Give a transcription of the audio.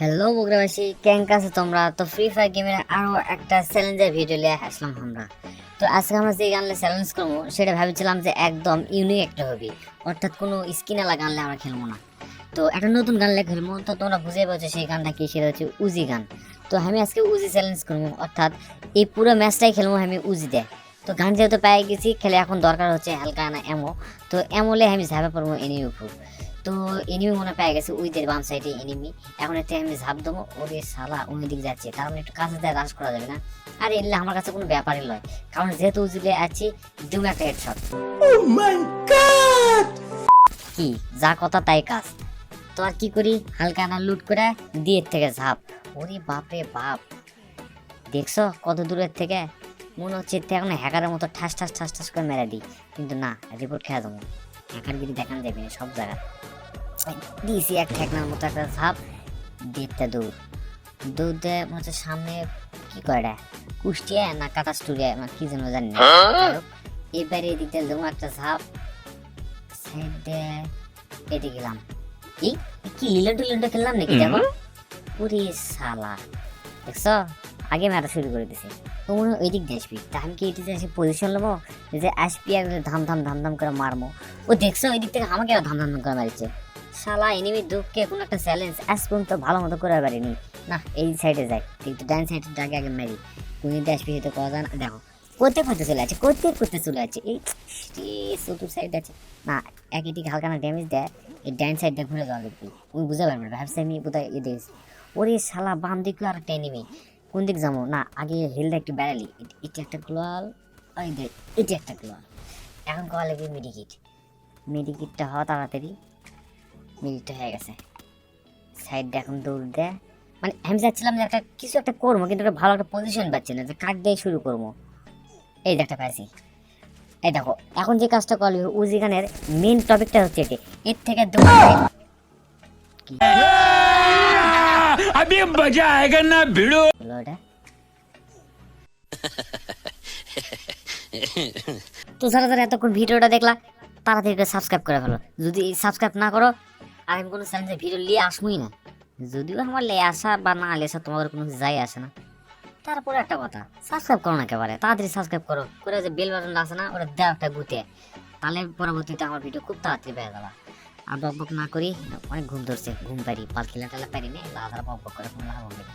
Hello বগুড়াবাসী ক্যাঙ্ক আছে তোমরা? তো ফ্রি ফায়ার গেমের আরও একটা চ্যালেঞ্জের ভিডিও নিয়ে আসলাম আমরা। তো আজকে আমরা যে গানলে চ্যালেঞ্জ করব, সেটা ভেবেছিলাম যে একদম ইউনিক একটা হবে অর্থাৎ কোনো স্কিন আলা গানলে আমরা খেলব না। তো একটা নতুন গান লেগে খেলব, তো তোমরা বুঝে পারছ সেই গানটা কি, সেটা হচ্ছে উজি গান। তো আমি আজকে উজি চ্যালেঞ্জ করব, অর্থাৎ এই পুরো ম্যাচটাই খেলব আমি উজি দেয়। তো গান যেহেতু পেয়ে গেছি খেলে এখন দরকার হচ্ছে হালকা না এমো। তো এমোলে আমি ঝাঁপে পড়ব এনিমি উপর। তো এনিমি মনে পেয়ে গেছে উইদের বাম সাইডে এনিমি এখন এতে আমি ঝাঁপ দেবো ওদের সালা অন্য দিকে যাচ্ছে। তার মানে একটু কাছে দিয়ে রাশ করা যাবে না। আর এলে আমার কাছে কোনো ব্যাপারই নয় কারণ যেহেতু উজিলে আছি দুম একটা হেডশট কি? যা কথা তাই কাজ। তো আর কি করি? হালকা না লুট করে দিয়ে থেকে ঝাঁপ। ওরে বাপরে বাপ। দেখছ কত দূরের থেকে? মনে হচ্ছে এখন হ্যাকারের মতো ঠাস ঠাস ঠাস ঠাস করে মেরে দিই। কিন্তু না রিপোর্ট খেয়ে দেবো হ্যাকারগিরি দেখান যাবে না সব জায়গায়। দিয়েছি এক ঠেকনার মতো একটা ঝাপ। দেড়টা দৌড়। দৌড় দিয়ে মনে হচ্ছে সামনে কি করে? কুষ্টিয়া না কাটাস্টুরিয়া না কি যেন জানি না। যাই এবারে এদিক দিয়ে দেবো একটা ঝাপ। সাইড এদিকে গেলাম। এই কি লিলেন টিলেনটা খেললাম নাকি? দেখো। পুরি শালা। দেখছ? আগে মারা শুরু করে দিছে। তো মনে হয় ওই দিক দিয়ে আসবি। তা আমি কি এটিতে এসে পজিশন নেব? যে আসবি আর ধাম ধাম ধাম ধাম করে মারবো। ও দেখছ ওই দিক থেকে আমাকে ধাম ধাম ধাম করে মারিছে। শালা এনিমি দুঃখকে কোনো একটা চ্যালেঞ্জ আজ পর্যন্ত ভালো মতো করে পারিনি। না, এই সাইডে যাই। কিন্তু ডান সাইডে আগে আগে মারি। কোন দিকে আসবি সেটা কথা জানা দেখো, করতে করতে চলে আছে করতে করতে চলে আছে এই চতুর সাইড আছে। না একই দিকে হালকা না ড্যামেজ দেয়। এই ডান সাইডটা ঘুরে যাওয়া দেখবি তুমি বুঝতে পারবে না ভাবছি আমি বোধহয় এ দেখেছি ওরে শালা, বাম দিকলো আর একটা এনিমি কোন দিক যাব? না, আগে হেলটা একটু বেড়ালি এটা একটা গ্লোয়াল ওই দেখ, এটা একটা গ্লোয়াল এখন কওয়া লাগবে মেডিকিট মেডিকিটটা হওয়া তাড়াতাড়ি। মিনিটটা হয়ে গেছে। সাইডটা এখন দৌড় দেয় মানে আমি চাচ্ছিলাম যে একটা, কিছু একটা করব, কিন্তু একটা ভালো একটা পজিশন পাচ্ছি না, যে কাক দিয়ে শুরু করব। এই দেখতে পাইছি। এই দেখো, এখন যে কাজটা করলি উজি গানের মেন টপিকটা হচ্ছে এটি। এর থেকে দৌড় अभी मजा आएगा ना भिड़ो হলো এটা তো যারা যারা এতক্ষণ ভিডিওটা দেখলা তাড়াতাড়ি করে সাবস্ক্রাইব করে ফেলো যদি সাবস্ক্রাইব না করো আর আমি কোনো চ্যানেলে ভিডিও নিয়ে আসবোই না যদিও আমার লে আসা বা না লে আসা তোমাদের কোনো যাই আসে না তারপরে একটা কথা সাবস্ক্রাইব করো না একেবারে তাড়াতাড়ি সাবস্ক্রাইব করো করে যে বেল বাটনটা আছে না ওটা দেওয়া একটা গুতে তাহলে পরবর্তীতে আমার ভিডিও খুব তাড়াতাড়ি পেয়ে যাবা আর বক বক না করি, অনেক ঘুম ধরছে। ঘুম পারি পাল খেলা টেলা পারি না আধার বক বক করে কোনো লাভ হবে না